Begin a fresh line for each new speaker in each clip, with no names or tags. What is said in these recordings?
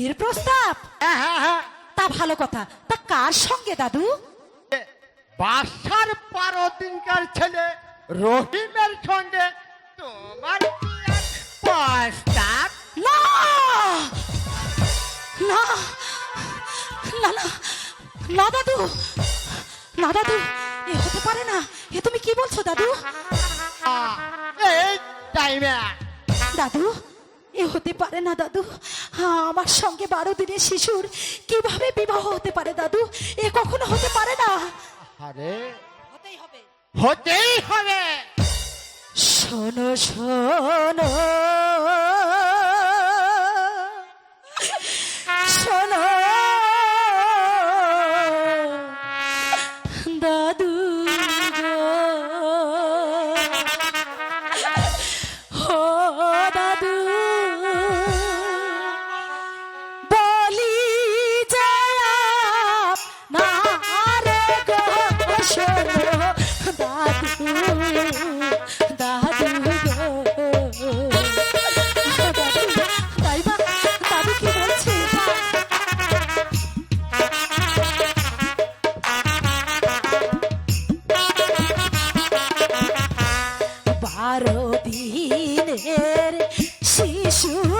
বিয়ের প্রস্তাব?
হ্যাঁ হ্যাঁ হ্যাঁ।
তা ভালো কথা। তা কার সঙ্গে দাদু?
বাসার বারো দিনকার ছেলে রহিমের সঙ্গে। তোমার প্রস্তাব?
না! না! না না! না দাদু! না দাদু! এ হতে পারে না। এ তুমি কি বলছো দাদু?
এই টাইমে।
দাদু? এ হতে পারে না দাদু। হ্যাঁ, আমার সঙ্গে বারো দিনের শিশুর কীভাবে বিবাহ হতে পারে দাদু? এ কখনো হতে পারে না।
আরে।
হতেই হবে।
হতেই হবে।
শোনো শোনো। শোনো শিশুর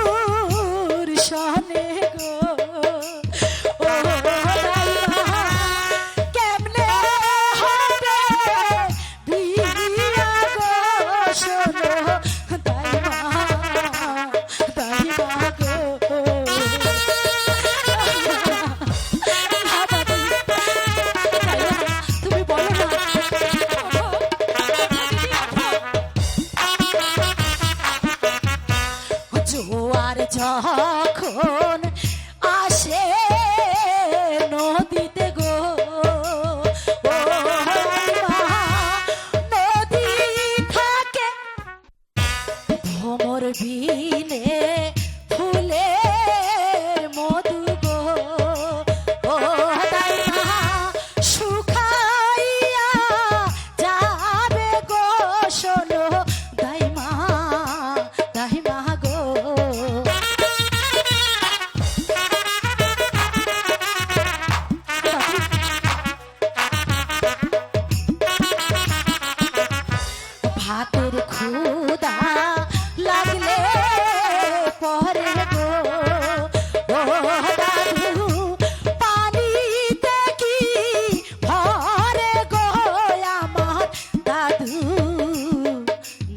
家客。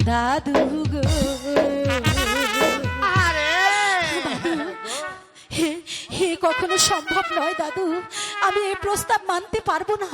দাদু গো।
আরে!
হে হে কখনো সম্ভব নয় দাদু আমি এই প্রস্তাব মানতে পারব না।